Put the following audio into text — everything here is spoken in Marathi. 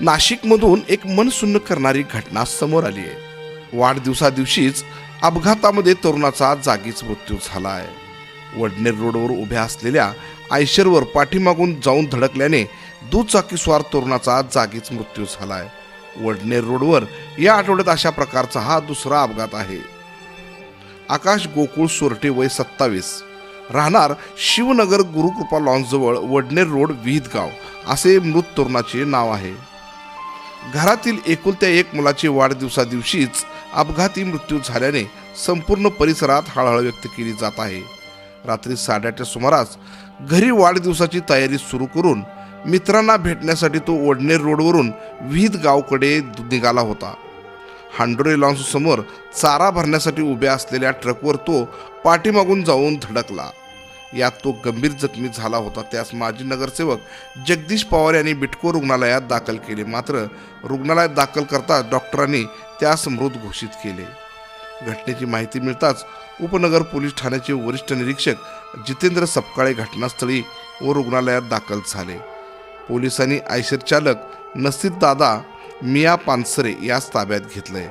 नाशिकमधून एक मनसुन्न करणारी घटना समोर आली आहे. वाढदिवसादिवशीच अपघातामध्ये तरुणाचा जागीच मृत्यू झाला आहे वडनेर रोडवर उभ्या असलेल्या आयशरवर पाठीमागून जाऊन धडकल्याने दुचाकीस्वार तरुणाचा जागीच मृत्यू झाला आहे वडनेर रोडवर या आठवड्यात अशा प्रकारचा हा दुसरा अपघात आहे. आकाश गोकुळ सोरटे वय सत्तावीस. राहणार शिवनगर गुरुकृपा लॉन्सजवळ वडनेर रोड विहित गाव असे मृत तरुणाचे नाव आहे. घरातील एकुलत्या एक मुलाची वाढदिवसादिवशीच अपघाती मृत्यू झाल्याने संपूर्ण परिसरात हळहळ व्यक्त केली जात आहे. रात्री साडेआठच्या सुमारास घरी वाढदिवसाची तयारी सुरू करून मित्रांना भेटण्यासाठी तो वडनेर रोडवरून विहित गावकडे निघाला होता. हांडोरे लॉन्स समोर चारा भरण्यासाठी उभ्या असलेल्या ट्रकवर तो पाठीमागून जाऊन धडकला. यात तो गंभीर जखमी झाला होता. त्यास माजी नगरसेवक जगदीश पवार यांनी बिटको रुग्णालयात दाखल केले. मात्र रुग्णालयात दाखल करताच डॉक्टरांनी त्यास मृत घोषित केले. घटनेची माहिती मिळताच उपनगर पोलीस ठाण्याचे वरिष्ठ निरीक्षक जितेंद्र सपकाळे घटनास्थळी व रुग्णालयात दाखल झाले. पोलिसांनी आयशर चालक नसीर दादा मिया पानसरे यास ताब्यात घेतलंय.